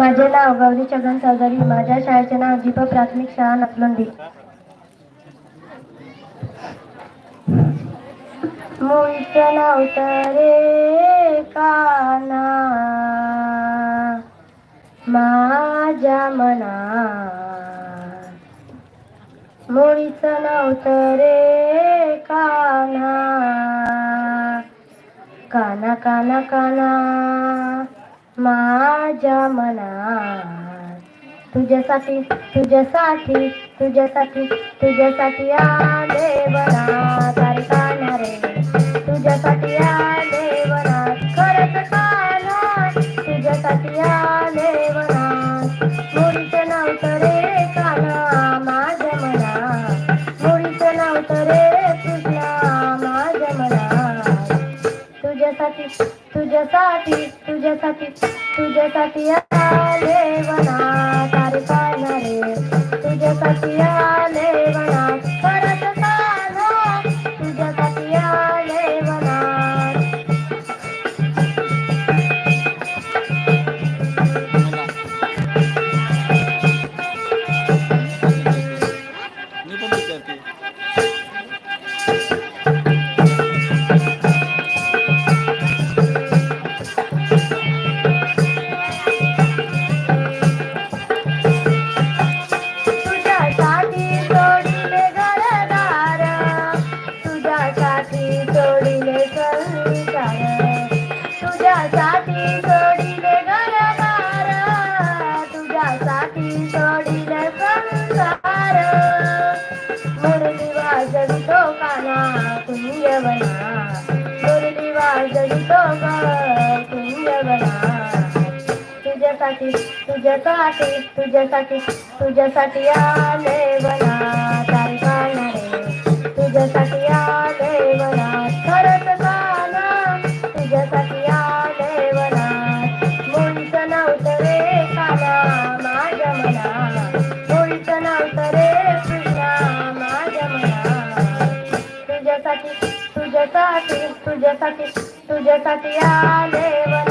माझे नाव गौरी छगन चौधरी. माझ्या शाळेचे नाव दीप प्राथमिक शाळा नसलंदी मुळीचं नाव रे काना. माझ्या मना. मुळीचं नाव रे काना. काना काना काना. माझ्या मनात. तुझ्यासाठी तुझ्यासाठी तुझ्यासाठी तुझ्यासाठी आले वनात अरे काना रे तुझ्यासाठी आले वनात खरंच काना तुझ्यासाठी आले वनात. मुळीचं नव्हतं रे काना माझ्या मनात. मुळीचं नव्हतं रे कृष्णा माझ्या मनात. तुझ्यासाठी तुझ्यासाठी तुझ्यासाठी तुझ्यासाठी आले वनात अरे काना रे तुझ्यासाठी तुझ्यासाठी सोडिले घरदार तुझ्यासाठी सोडिले संसार. मुरली वाजवितो काना कुंजवना मुरली वाजवितो ग कुंजवना तुझ्यासाठी तुझ्यासाठी तुझ्यासाठी तुझ्यासाठी आले वना मना मुळीचं रे कृष्णा माझ्या मना तुझ्यासाठी तुझ्यासाठी तुझ्यासाठी तुझ्यासाठी आले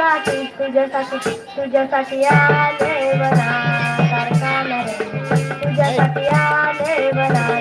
तुझ्यासाठी तुझ्यासाठी तुझ्यासाठी आले बना तारका रे तुझ्यासाठी आले बना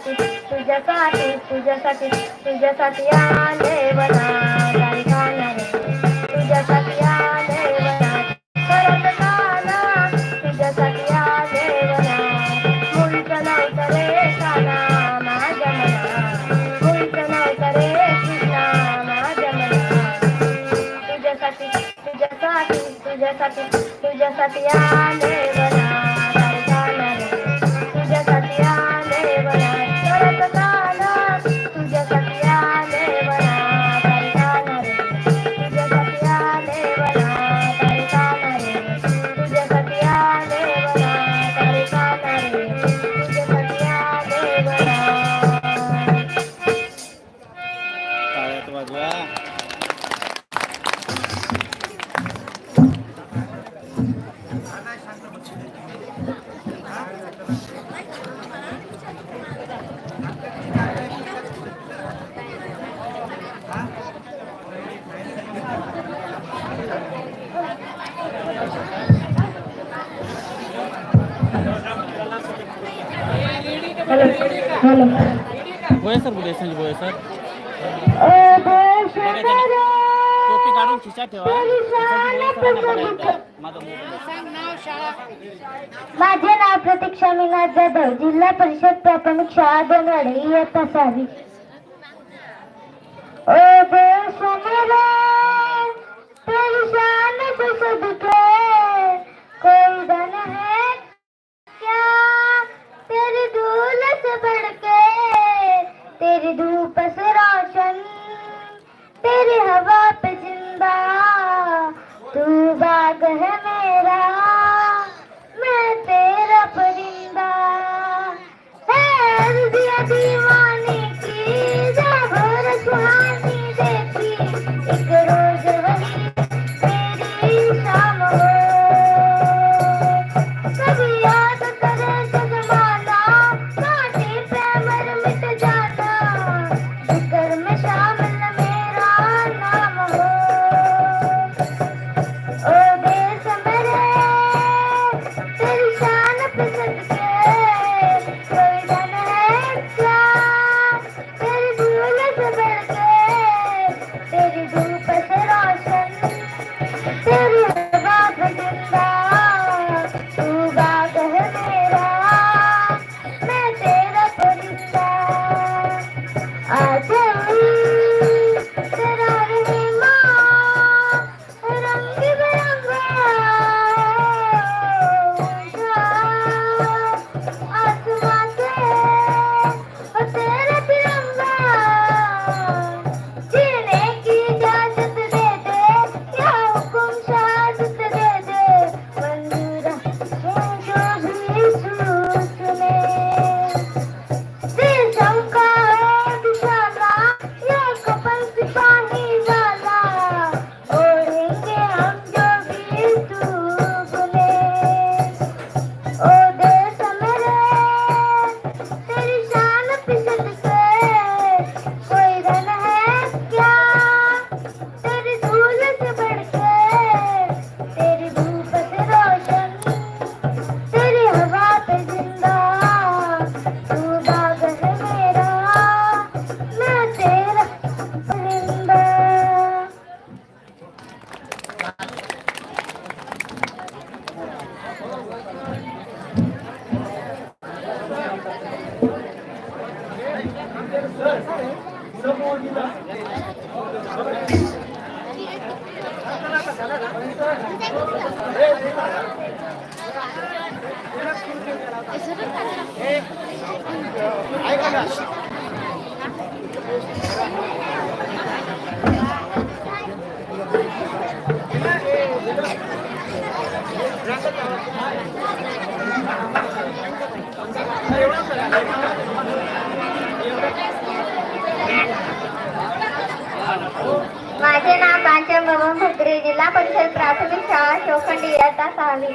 तुझ्यासाठी तुझ्यासाठी तुझ्यासाठी आले वना गाई खाणारे तुझ्यासाठी आले वना परत काना तुझ्यासाठी आले बना रे काना माझ्या मना कृष्णा माझ्या मना तुझ्यासाठी तुझ्यासाठी तुझ्यासाठी तुझ्यासाठी आले वना गाई तुझ्यासाठी बोया सर बोलूया संजय बोया सर टोपी काढून ठेवा माझे नाव प्रतीक्षा मीनाथ जाधव. जिल्हा परिषद प्राथमिक शाळा दोनवाडे इयत्ता सहावी. ओ देश तेरी शान से सदके कोई धन है क्या? तेरी तेरी धूप से रोशन तेरी हवा पे जिंदा। माझे नाव कांचन बबन भद्रे जिल्हा परिषद प्राथमिक शाळा शोखंडी इयत्ता सहावी.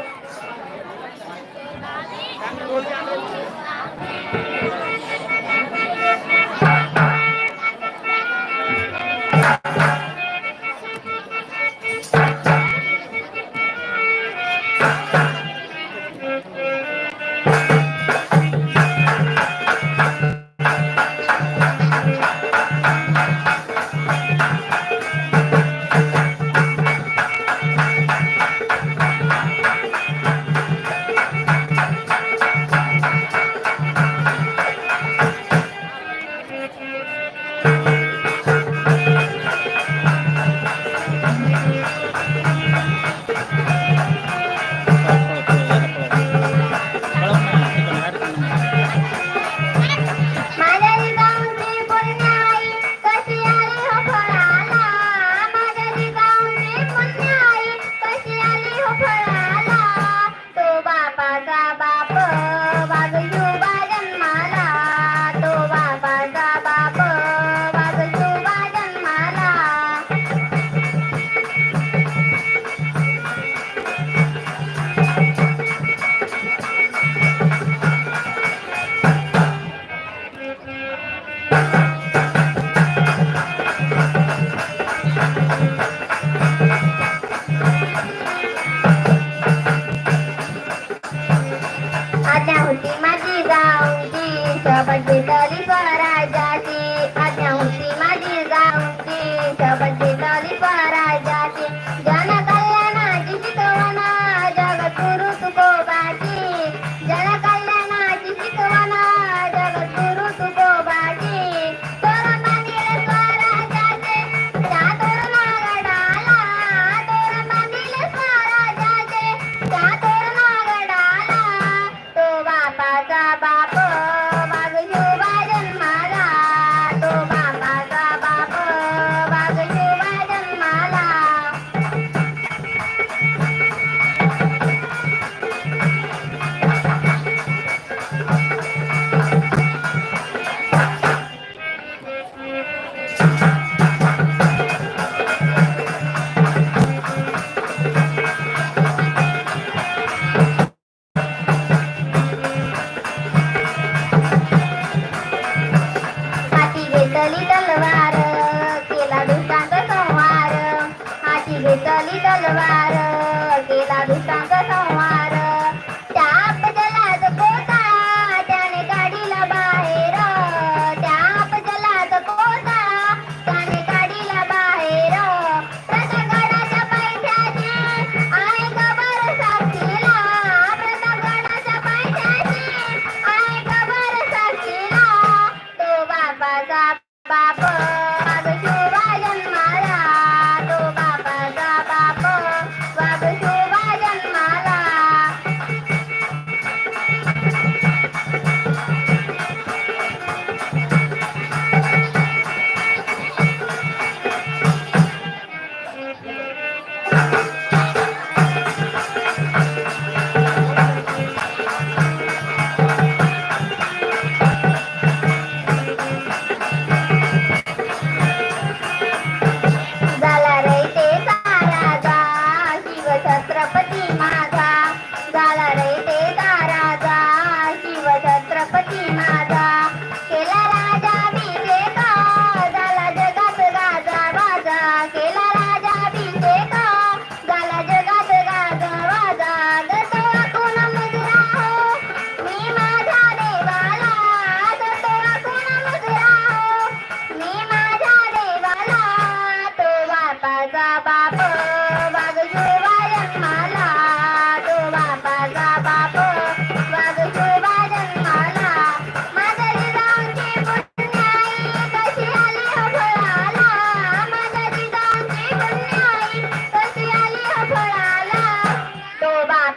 拜拜。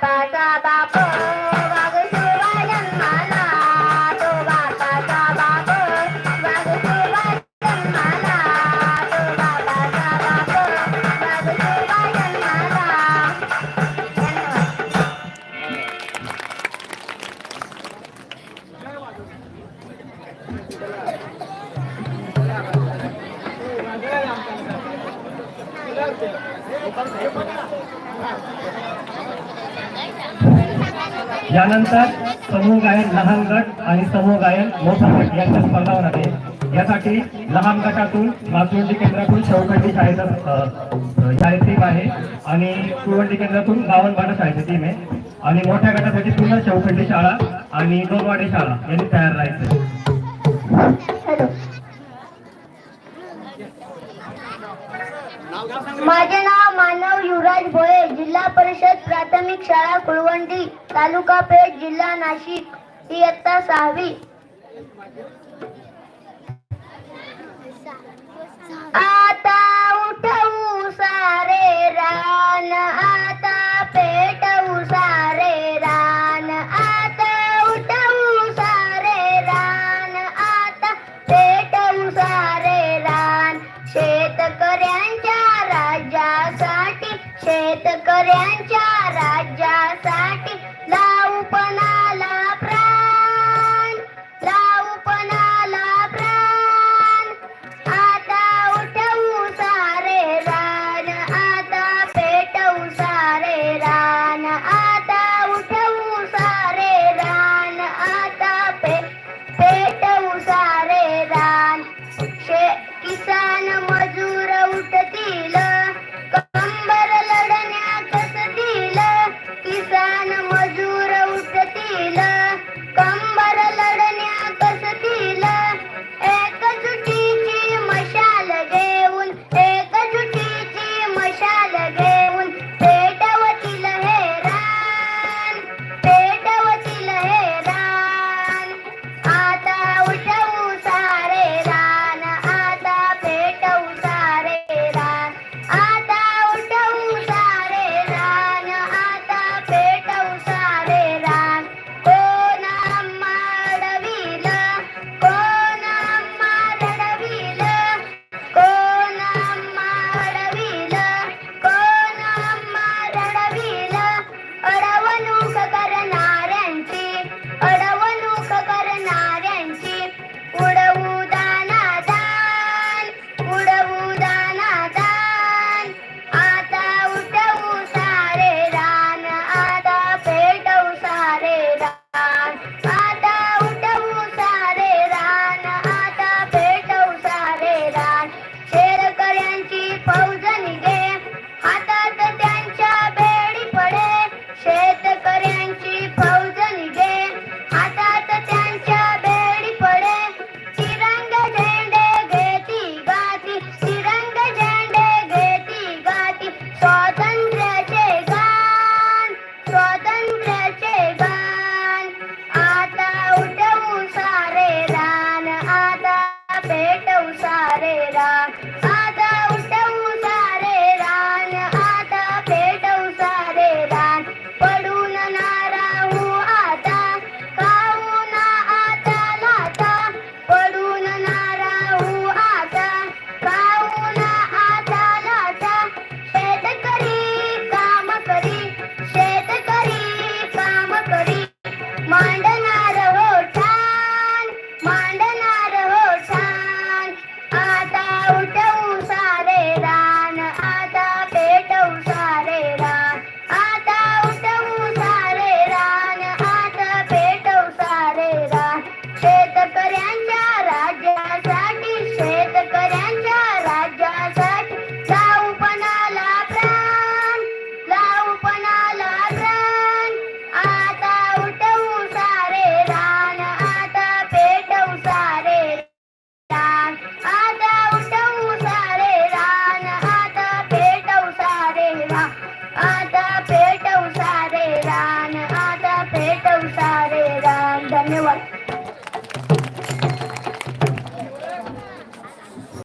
ba da ba boom. समूह गायन लहान गट आणि समूह गायन मोठा गट यांच्या स्पर्धा होणार आहे. यासाठी लहान गटातून नाचवंडी केंद्रातून चौकटी शाळेचा शाळेत टीम आहे आणि कुळवंडी केंद्रातून गावनवाडा शाळेची टीम आहे. आणि मोठ्या गटासाठी पुन्हा चौकटी शाळा आणि दोनवाडी शाळा यांनी तयार राहायचं. माझे नाव मानव युवराज भोये जिल्हा परिषद प्राथमिक शाळा कुळवंडी तालुका पेठ जिल्हा नाशिक. इयत्ता सहावी. आता उठवू सारे रान आता Santa.